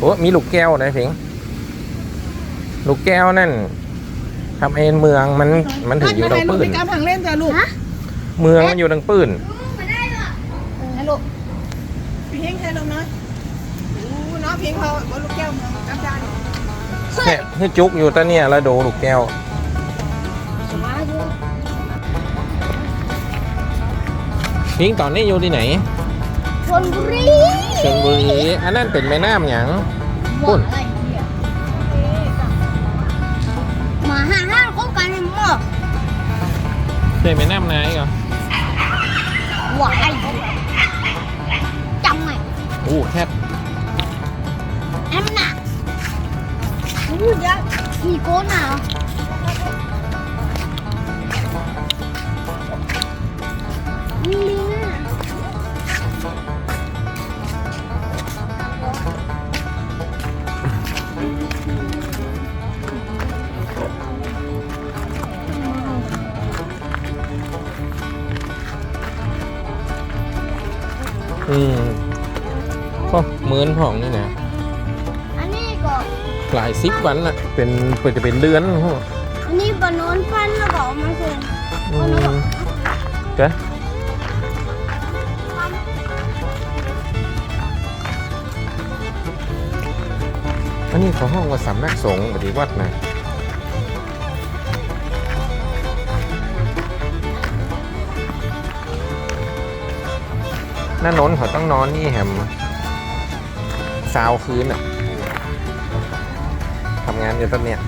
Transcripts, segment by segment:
โอ้มีลูกแก้วนะพิงลูกแก้วนั่นทำเองเมืองมันมันถึงอยู่ดังปืนไปกำทางเล่นจ้ะลูกเมืองมันอยู่ดังปืนให้ลูกพี่เฮงใครลงนะอู้น้องเพียงเขาบนลูกแก้วเมืองกำจานเนี่ยให้จุกอยู่ตะเนี่ยแล้วโดลูกแก้วมาดูพิงตอนนี้อยู่ที่ไหน ชนบุรีชลบุรีอันนั้นเป็นแม่น้ำหยังปุ่นอะไรเนี่ยมาห้าห้าคนกันเลยมั้งเป็นแม่น้ำไหนก่อนหวายจำไงอู้แคทแอมน่ะอู้ยักษ์มีโกนอะมี อะอืมก็เหมือนของนี่นะอันนี้ก็หลายสิบวันน่ะเป็นเป็นจะเป็นเดือนโหอันนี้บานอนฟันแล้วก็เอามาส่งอืมเจ้อันนี้เขาห้องว่าสำนักสงฆ์ปฏิวัตินะ น้านนเขาต้องนอนนี่แฮมซาวคืนอะทำงานอยู่ตอนเนี้ย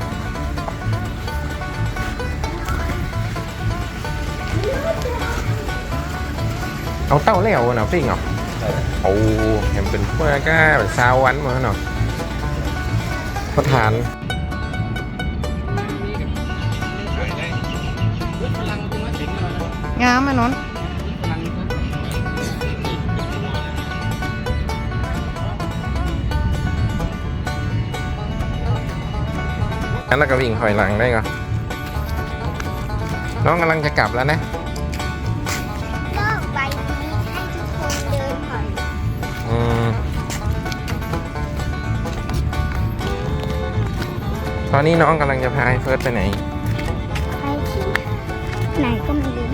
เอาเต้าแล้วเนาะปิ้งเหรอโอ้เห็นเป็นพื่อก้าเป็นซาววันมาเนาะประธานงามไหมน้อ งงั้นเราก็วิ่งถอยหลังได้ก่อนน้องกำลังจะกลับแล้วนะเลิกใบนี้ให้ทุกคนเดินผ่านอืมตอนนี้น้องกำลังจะพาไอ้เฟิร์สไปไหน ไปที่ไหนก็ไม่รู้